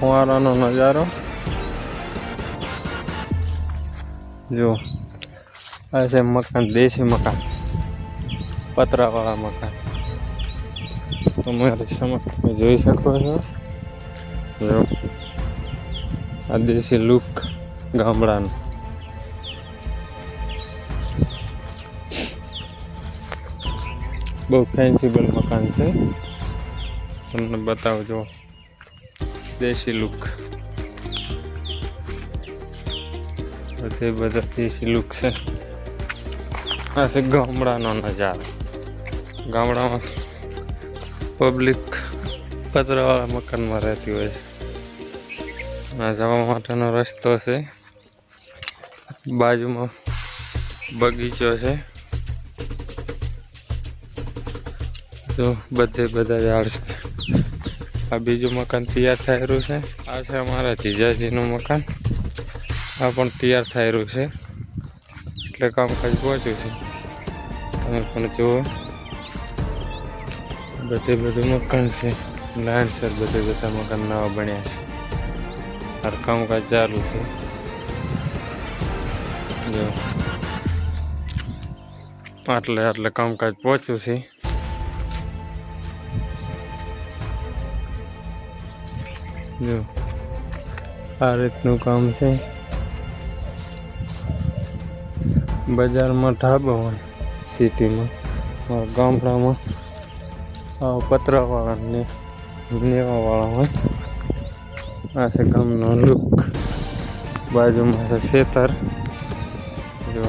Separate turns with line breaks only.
ફુવારાનો નજારો. જો, આ છે મકાન, દેશી મકાન. પતરાવાળા મકાન. તમારી સમક્ષ તમે જોઈ શકો છો. જો, આ દેશી લુક ગામડાનું. બહુ ફેન્સીબલ મકાન છે. તમને બતાવજો દેશી લુક બધે બધા દેશી લુક છે. આ છે ગામડાનો નજારો. ગામડામાં પબ્લિક પતરાવાળા મકાનમાં રહેતી હોય છે. આ જવા માટેનો રસ્તો છે. બાજુમાં બગીચો છે. તો બધે બધા ઝાડ છે. આ બીજું મકાન તૈયાર થયેલું છે. આ છે અમારા જીજાજીનું મકાન. આ પણ તૈયાર થયેલું છે. એટલે કામકાજ પહોંચ્યું છે. તમે પણ જુઓ. બધે બધું મકાન છે. લાઈન સર બધે બધા મકાન નવા બન્યા છે. હાર કામકાજ ચાલુ છે. જો. આટલે આટલે કામકાજ પહોંચ્યું છે. જો, આ રીતનું કામ છે. બજારમાં ઢાબા હોય સિટીમાં ગામડામાં આ પતરાવાળા ને નેવાવાળા હોય. આ છે ગામનો લુક. બાજુમાં છે ખેતર. જો